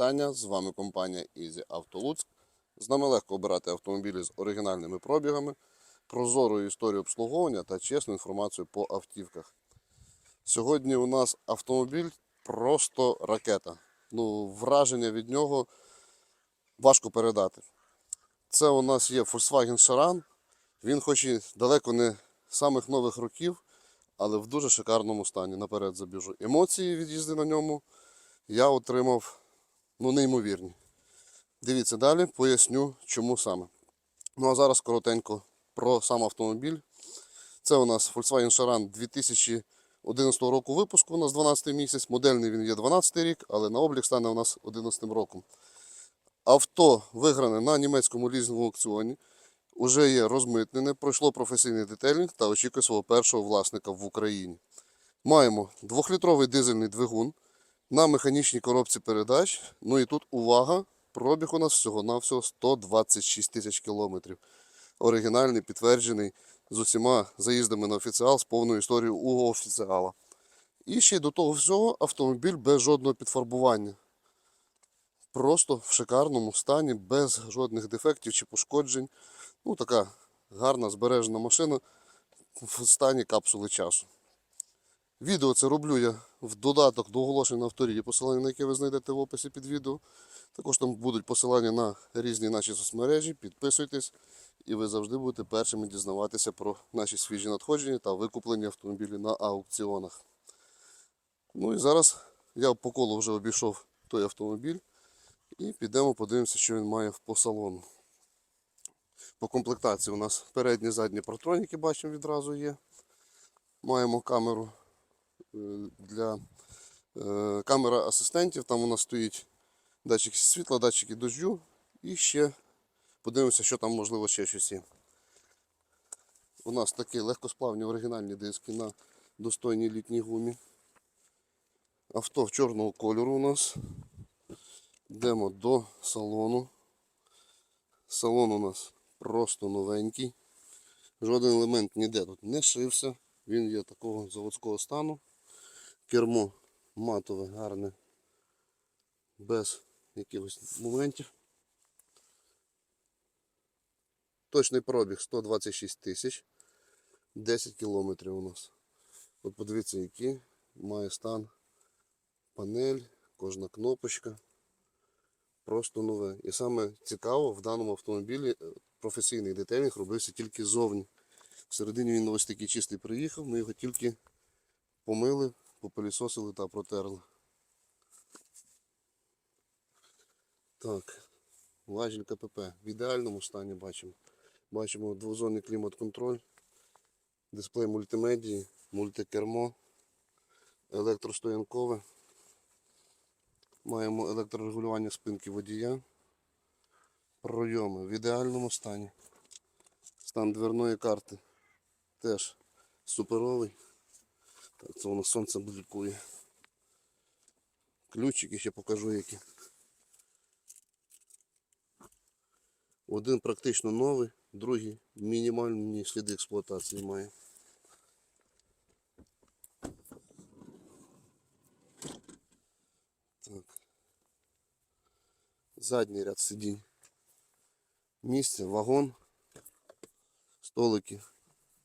вітання. З вами компанія Easy Auto Луцьк. З нами легко обирати автомобілі з оригінальними пробігами, прозорою історією обслуговування та чесну інформацію по автівках. Сьогодні у нас автомобіль просто ракета. Ну, враження від нього важко передати. Це у нас є Volkswagen Charan. Він хоч і далеко не самих нових років, але в дуже шикарному стані. Наперед забіжу. Емоції від їзди на ньому я отримав ну, неймовірні. Дивіться далі, поясню, чому саме. Ну а зараз коротенько про сам автомобіль. Це у нас Volkswagen Charan 2011 року випуску, у нас 12 місяць. Модельний він є 12 рік, але на облік стане у нас 11 роком. Авто вигране на німецькому лізинговому аукціоні. Уже є розмитнене, пройшло професійний детелінг та очікує свого першого власника в Україні. Маємо 2-літровий дизельний двигун на механічній коробці передач. Ну і тут увага, пробіг у нас всього-навсього 126 тисяч кілометрів. Оригінальний, підтверджений з усіма заїздами на офіціал з повною історією у офіціала. І ще до того всього автомобіль без жодного підфарбування. Просто в шикарному стані, без жодних дефектів чи пошкоджень. Ну, така гарна збережена машина в стані капсули часу. Відео це роблю я в додаток до оголошень на авторії, посилання на яке ви знайдете в описі під відео. Також там будуть посилання на різні наші соцмережі. Підписуйтесь, і ви завжди будете першими дізнаватися про наші свіжі надходження та викуплені автомобілі на аукціонах. Ну і зараз я по колу вже обійшов той автомобіль і підемо подивимося, що він має по салону. По комплектації у нас передні задні партроніки, бачимо, відразу є. Маємо камеру для е, камера асистентів. Там у нас стоїть датчик світла, датчики дождю. І ще подивимося, що там можливо ще щось. У нас такі легкосплавні оригінальні диски на достойній літній гумі. Авто в чорного кольору у нас. Йдемо до салону. Салон у нас просто новенький. Жоден елемент ніде тут не шився. Він є такого заводського стану. Кермо матове, гарне, без якихось моментів. Точний пробіг 126 тисяч. 10 кілометрів у нас. От подивіться, який має стан панель, кожна кнопочка. Просто нове. І саме цікаво, в даному автомобілі е, професійний детелінг робився тільки ззовні. Всередині він ось такий чистий приїхав, ми його тільки помили, попилісосили та протерли. Так, важіль КПП в ідеальному стані бачимо. Бачимо двозонний клімат-контроль, дисплей мультимедії, мультикермо, електростоянкове. Маємо електрорегулювання спинки водія. Пройоми в ідеальному стані. Стан дверної карти теж суперовий. Так, це воно сонце блікує. Ключики ще покажу які. Один практично новий, другий мінімальні сліди експлуатації має. Так. Задній ряд сидінь. Місце, вагон, столики.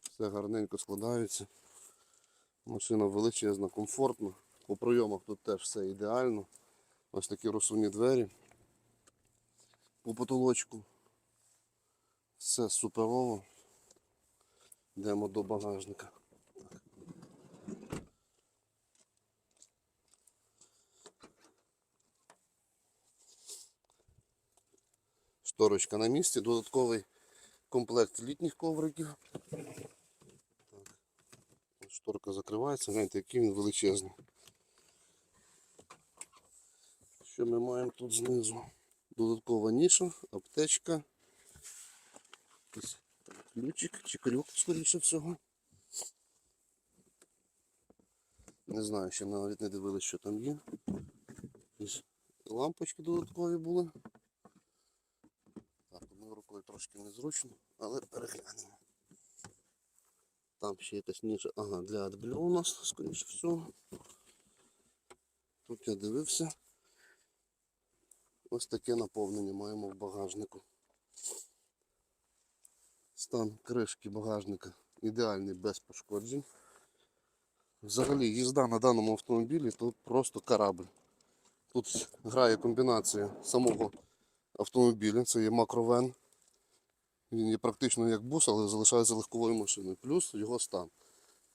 Все гарненько складаються. Машина величезна, комфортна. По прийомах тут теж все ідеально. Ось такі розсувні двері. По потолочку. Все суперово. Йдемо до багажника. Шторочка на місці, додатковий комплект літніх ковриків. Шторка закривається, гляньте, який він величезний. Що ми маємо тут знизу? Додаткова ніша, аптечка. Якийсь ключик чи крюк, скоріше всього. Не знаю, ще навіть не дивилися, що там є. Лампочки додаткові були. Так, одною рукою трошки незручно, але переглянемо. Там ще якась ніша. Ага, для адблю у нас, скоріше всього. Тут я дивився. Ось таке наповнення маємо в багажнику. Стан кришки багажника ідеальний без пошкоджень. Взагалі їзда на даному автомобілі тут просто корабль. Тут грає комбінація самого автомобіля, це є макровен. Він є практично як бус, але залишається легковою машиною. Плюс його стан.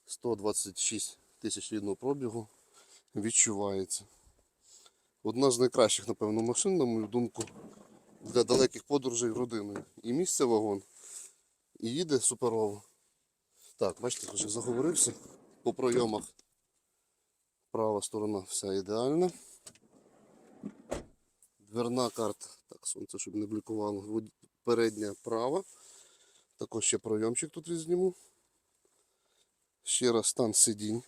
126 тисяч рідного пробігу відчувається. Одна з найкращих, напевно, машин, на мою думку, для далеких подорожей родиною. І місце вагон, і їде суперово. Так, бачите, вже заговорився по пройомах. Права сторона вся ідеальна. Дверна карта, так, сонце, щоб не блікувало. Передня права. Також ще пройомчик тут візьму. Ще раз стан сидінь.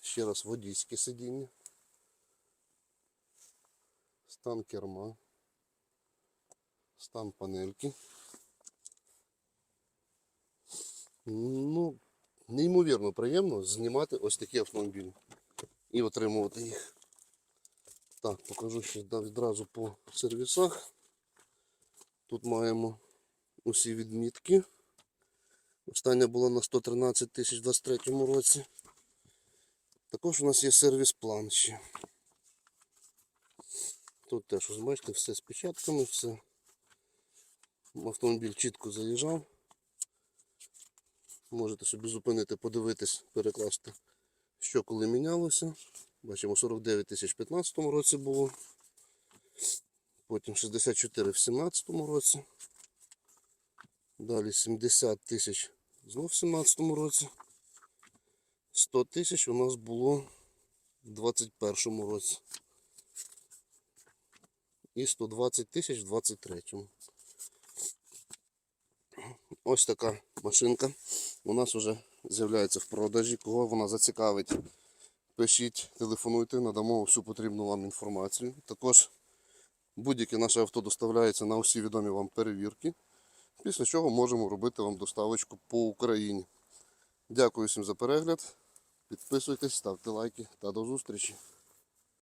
Ще раз водійське сидіння. Стан керма. Стан панельки. Ну, неймовірно приємно знімати ось такі автомобілі і отримувати їх. Так, покажу ще відразу по сервісах. Тут маємо усі відмітки. Остання була на 113 тисяч в 23 році. Також у нас є сервіс план ще. Тут теж, ось бачите, все з печатками, все. Автомобіль чітко заїжджав. Можете собі зупинити, подивитись, перекласти, що коли мінялося. Бачимо, 49 тисяч в 2015 році було. Потім 64 в 2017 році. Далі 70 тисяч знов в 2017 році. 100 тисяч у нас було в 2021 році. І 120 тисяч в 2023. Ось така машинка у нас вже з'являється в продажі. Кого вона зацікавить, пишіть, телефонуйте, надамо всю потрібну вам інформацію. Також будь-яке наше авто доставляється на усі відомі вам перевірки. Після чого можемо робити вам доставочку по Україні. Дякую всім за перегляд. Підписуйтесь, ставте лайки та до зустрічі.